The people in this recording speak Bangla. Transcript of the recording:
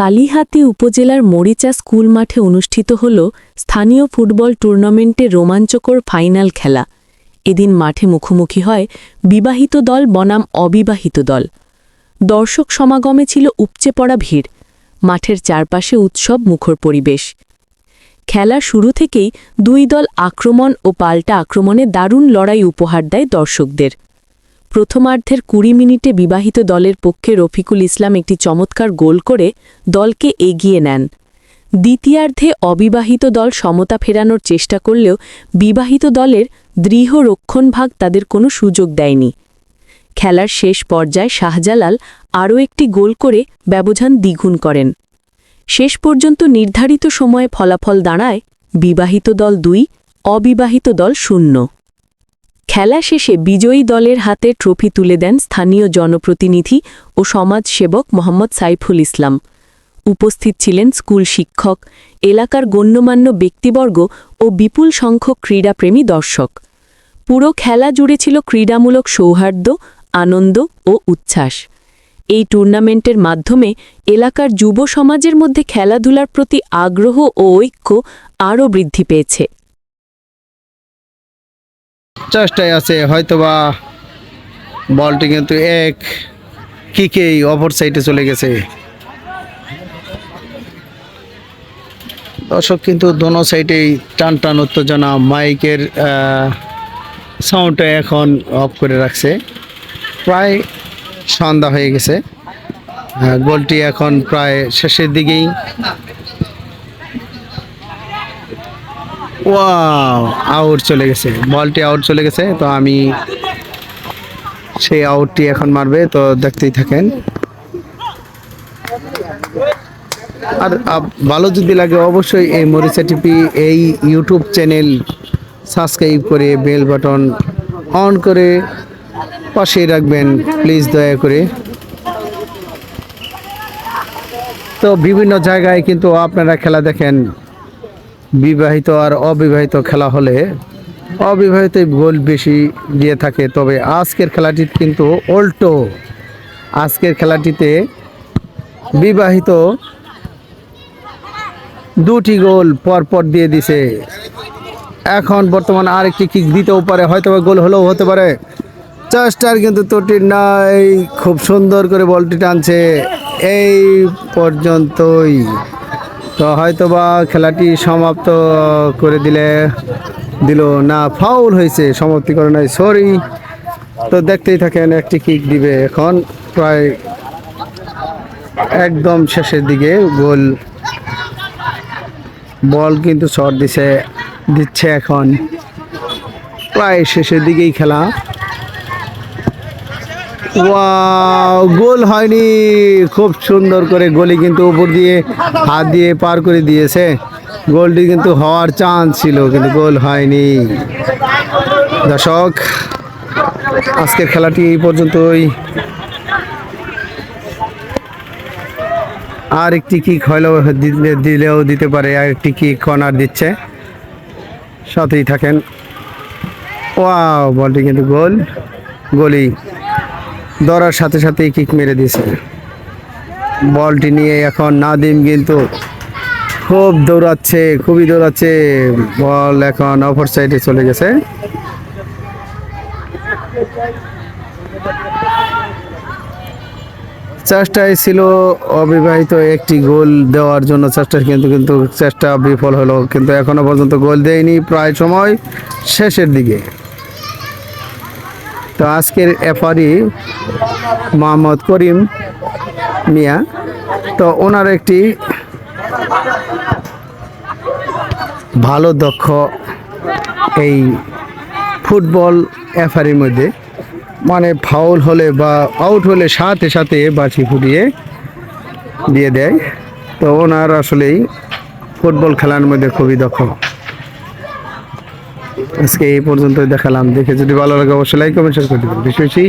কালিহাতি উপজেলার মরিচা স্কুল মাঠে অনুষ্ঠিত হল স্থানীয় ফুটবল টুর্নামেন্টে রোমাঞ্চকর ফাইনাল খেলা। এদিন মাঠে মুখোমুখি হয় বিবাহিত দল বনাম অবিবাহিত দল। দর্শক সমাগমে ছিল উপচে পড়া ভিড়। মাঠের চারপাশে উৎসব মুখর পরিবেশ। খেলা শুরু থেকেই দুই দল আক্রমণ ও পাল্টা আক্রমণে দারুণ লড়াই উপহার দেয় দর্শকদের। প্রথমার্ধের কুড়ি মিনিটে বিবাহিত দলের পক্ষে রফিকুল ইসলাম একটি চমৎকার গোল করে দলকে এগিয়ে নেন। দ্বিতীয়ার্ধে অবিবাহিত দল সমতা ফেরানোর চেষ্টা করলেও বিবাহিত দলের দৃঢ় রক্ষণভাগ তাদের কোনো সুযোগ দেয়নি। খেলার শেষ পর্যায়ে শাহজালাল আরও একটি গোল করে ব্যবধান দ্বিগুণ করেন। শেষ পর্যন্ত নির্ধারিত সময়ে ফলাফল দাঁড়ায় বিবাহিত দল দুই, অবিবাহিত দল শূন্য। খেলা শেষে বিজয়ী দলের হাতে ট্রফি তুলে দেন স্থানীয় জনপ্রতিনিধি ও সমাজসেবক মোহাম্মদ সাইফুল ইসলাম। উপস্থিত ছিলেন স্কুল শিক্ষক, এলাকার গণ্যমান্য ব্যক্তিবর্গ ও বিপুল সংখ্যক ক্রীড়াপ্রেমী দর্শক। পুরো খেলা জুড়ে ছিল ক্রীড়ামূলক সৌহার্দ্য, আনন্দ ও উচ্ছ্বাস। এই টুর্নামেন্টের মাধ্যমে এলাকার যুব সমাজের মধ্যে খেলাধুলার প্রতি আগ্রহ ও ঐক্য আরও বৃদ্ধি পেয়েছে। চেষ্টায় আছে, হয়তোবা বলটি কিন্তু এক কিকেই অপর সাইডে চলে গেছে। দর্শক কিন্তু দোনো সাইডেই টান টান উত্তেজনা, মাইকের সাউন্ডটা এখন অফ করে রাখছে। প্রায় সন্ধ্যা হয়ে গেছে। গোলটি এখন প্রায় শেষের দিকেই। ওয়াও আউট চলে গেছে। বলটি আউট চলে গেছে, তো আমি সেই আউটটি এখন মারবে, তো দেখতেই থাকেন। আর ভালো যদি লাগে অবশ্যই এই মরিচা টিপি এই ইউটিউব চ্যানেল সাবস্ক্রাইব করে বেল বাটন অন করে পাশেই রাখবেন প্লিজ দয়া করে। তো বিভিন্ন জায়গায় কিন্তু আপনারা খেলা দেখেন। বিবাহিত আর অবিবাহিত খেলা হলে অবিবাহিত গোল বেশি দিয়ে থাকে। তবে আজকের খেলাটি কিন্তু উল্টো। আজকের খেলাটিতে বিবাহিত দুটি গোল পরপর দিয়ে দিছে। এখন বর্তমান আরেকটি কিক দিতেও পারে হয়তো গোল হলেও হতে পারে। চেষ্টার কিন্তু ত্রুটি নাই, খুব সুন্দর করে বলটি টানছে। এই পর্যন্তই। তো হয়তো বা খেলাটি সমাপ্ত করে দিলে, দিল না ফাউল হয়েছে সমাপ্তি করে নাই সরি তো দেখতেই থাকেন, একটি কিক দিবে এখন, প্রায় একদম শেষের দিকে গোল। বল কিন্তু শট দিছে, দিচ্ছে এখন। প্রায় শেষের দিকেই খেলা। গোল হয়নি। খুব সুন্দর করে গোলি কিন্তু উপর দিয়ে হাত দিয়ে পার করে দিয়েছে। গোলটি কিন্তু হওয়ার চান্স ছিল, কিন্তু গোল হয়নি। দর্শক, আজকের খেলাটি এই পর্যন্তই। আর একটি কিক হলেও দিলে- দিলেও দিতে পারে, আর একটি কিক কর্নার দিচ্ছে। সাথেই থাকেন। ওয়াও বলটি কিন্তু গোল। গোলি ধরার সাথে সাথেই কিক মেরে দিয়েছে। বলটি নিয়ে এখন নাদিম কিন্তু খুব দৌড়াচ্ছে, খুবই দৌড়াচ্ছে। বল এখন অপর সাইডে চলে গেছে। চেষ্টায় ছিল অবিবাহিত একটি গোল দেওয়ার জন্য চেষ্টা কিন্তু কিন্তু চেষ্টা বিফল হলো, কিন্তু এখনও পর্যন্ত গোল দেয়নি। প্রায় সময় শেষের দিকে। তো আজকের এফারি মোহাম্মদ করিম মিয়া। তো ওনার একটি ভালো দক্ষ এই ফুটবল এফারির মধ্যে মানে ফাউল হলে বা আউট হলে সাথে সাথে বাছি ফুটিয়ে দিয়ে দেয়। তো ওনার আসলেই ফুটবল খেলার মধ্যে খুবই দক্ষ। আজকে এই পর্যন্ত দেখালাম। দেখে যদি ভালো লাগে অবশ্যই লাইক কমেন্ট শেয়ার করে দেবেন। বেশি বেশি